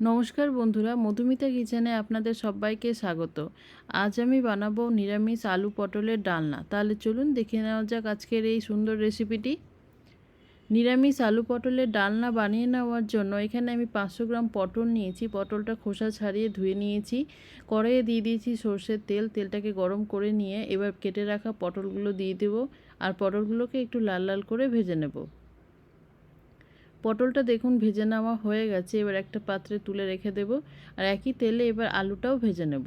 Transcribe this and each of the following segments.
নমস্কার বন্ধুরা, মধুমিতা কিচেনে আপনাদের সবাইকে স্বাগত। আজ আমি বানাবো নিরামিষ আলু পটলের ডালনা। তাহলে চলুন দেখে নেওয়া যাক আজকের এই সুন্দর রেসিপিটি। নিরামিষ আলু পটলের ডালনা বানিয়ে নেওয়ার জন্য এখানে আমি পাঁচশো গ্রাম পটল নিয়েছি। পটলটা খোসা ছাড়িয়ে ধুয়ে নিয়েছি। কড়াইয়ে দিয়ে দিয়েছি সর্ষের তেল। তেলটাকে গরম করে নিয়ে এবার কেটে রাখা পটলগুলো দিয়ে দেবো। আর পটলগুলোকে একটু লাল লাল করে ভেজে নেব। পটলটা দেখুন ভেজে নেওয়া হয়ে গেছে, এবার একটা পাত্রে তুলে রেখে দেব, আর একই তেলে এবার আলুটাও ভেজে নেব।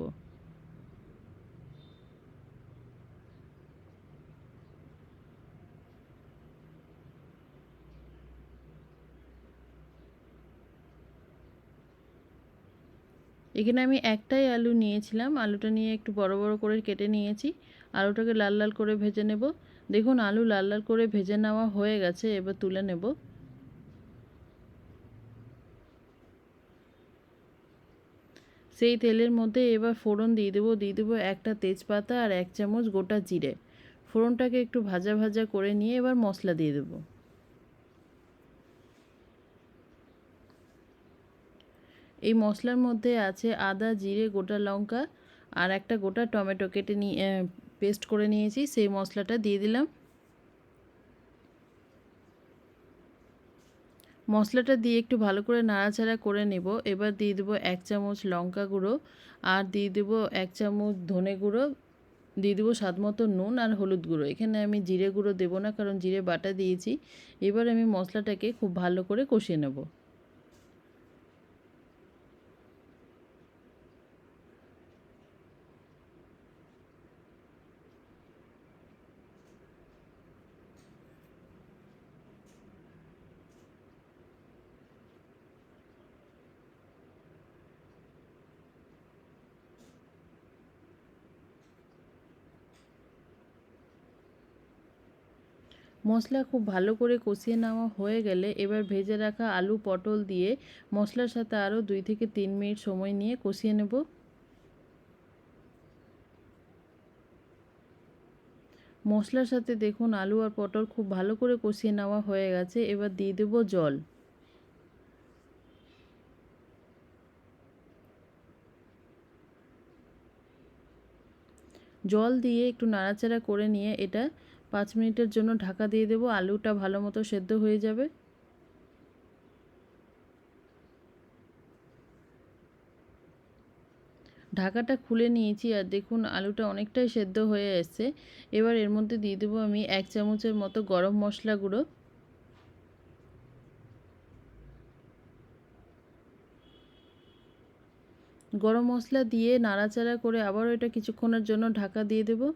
এখানে আমি একটাই আলু নিয়েছিলাম, আলুটা নিয়ে একটু বড় বড় করে কেটে নিয়েছি, আলুটাকে লাল লাল করে ভেজে নেব। দেখুন আলু লাল লাল করে ভেজে নেওয়া হয়ে গেছে, এবার তুলে নেব। সেই তেলের মধ্যে এবার ফোড়ন দিয়ে দেবো দিয়ে দেবো একটা তেজপাতা আর এক চামচ গোটা জিরে। ফোড়নটাকে একটু ভাজা ভাজা করে নিয়ে এবার মশলা দিয়ে দেবো। এই মশলার মধ্যে আছে আদা, জিরে, গোটা লঙ্কা আর একটা গোটা টমেটো কেটে নিয়ে পেস্ট করে নিয়েছি, সেই মশলাটা দিয়ে দিলাম। মশলাটা দিয়ে একটু ভালো করে নাড়াচাড়া করে নেব। এবার দিয়ে দেবো এক চামচ লঙ্কা গুঁড়ো আর দিয়ে দেবো এক চামচ ধনে গুঁড়ো। দিয়ে দেবো স্বাদ মতো নুন আর হলুদ গুঁড়ো। এখানে আমি জিরে গুঁড়ো দেবো না, কারণ জিরে বাটা দিয়েছি। এবার আমি মশলাটাকে খুব ভালো করে কষিয়ে নেব। মশলা খুব ভালো করে কষিয়ে নেওয়া হয়ে গেলে এবার ভেজে রাখা আলু পটল দিয়ে মশলার সাথে আরও দুই থেকে তিন মিনিট সময় নিয়ে কষিয়ে নেব। মশলার সাথে দেখুন আলু আর পটল খুব ভালো করে কষিয়ে নেওয়া হয়ে গেছে, এবার দিয়ে দেবো জল। জল দিয়ে একটু নাড়াচাড়া করে নিয়ে এটা পাঁচ মিনিটের জন্য ঢাকা দিয়ে দেবো। আলুটা ভালো মতো সেদ্ধ হয়ে যাবে। ঢাকাটা খুলে নিয়েছি আর দেখুন আলুটা অনেকটাই সেদ্ধ হয়ে এসছে। এবার এর মধ্যে দিয়ে দেবো আমি এক চামচের মতো গরম মশলা গুঁড়ো। গরম মশলা দিয়ে নাড়াচাড়া করে আবারও এটা কিছুক্ষণের জন্য ঢাকা দিয়ে দেবো।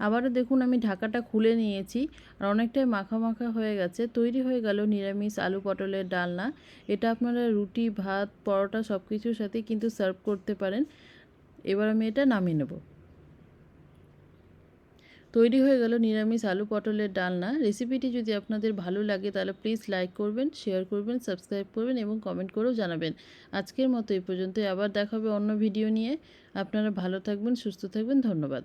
আবারও দেখুন আমি ঢাকাটা খুলে নিয়েছি আর অনেকটাই মাখা মাখা হয়ে গেছে। তৈরি হয়ে গেল নিরামিষ আলু পটলের ডালনা। এটা আপনারা রুটি, ভাত, পরোটা সব কিছুর সাথে কিন্তু সার্ভ করতে পারেন। এবার আমি এটা নামিয়ে নেব। তৈরি হয়ে গেল নিরামিষ আলু পটলের ডালনা। রেসিপিটি যদি আপনাদের ভালো লাগে তাহলে প্লিজ লাইক করবেন, শেয়ার করবেন, সাবস্ক্রাইব করবেন এবং কমেন্ট করেও জানাবেন। আজকের মতো এই পর্যন্তই। আবার দেখাবে অন্য ভিডিও নিয়ে। আপনারা ভালো থাকবেন, সুস্থ থাকবেন। ধন্যবাদ।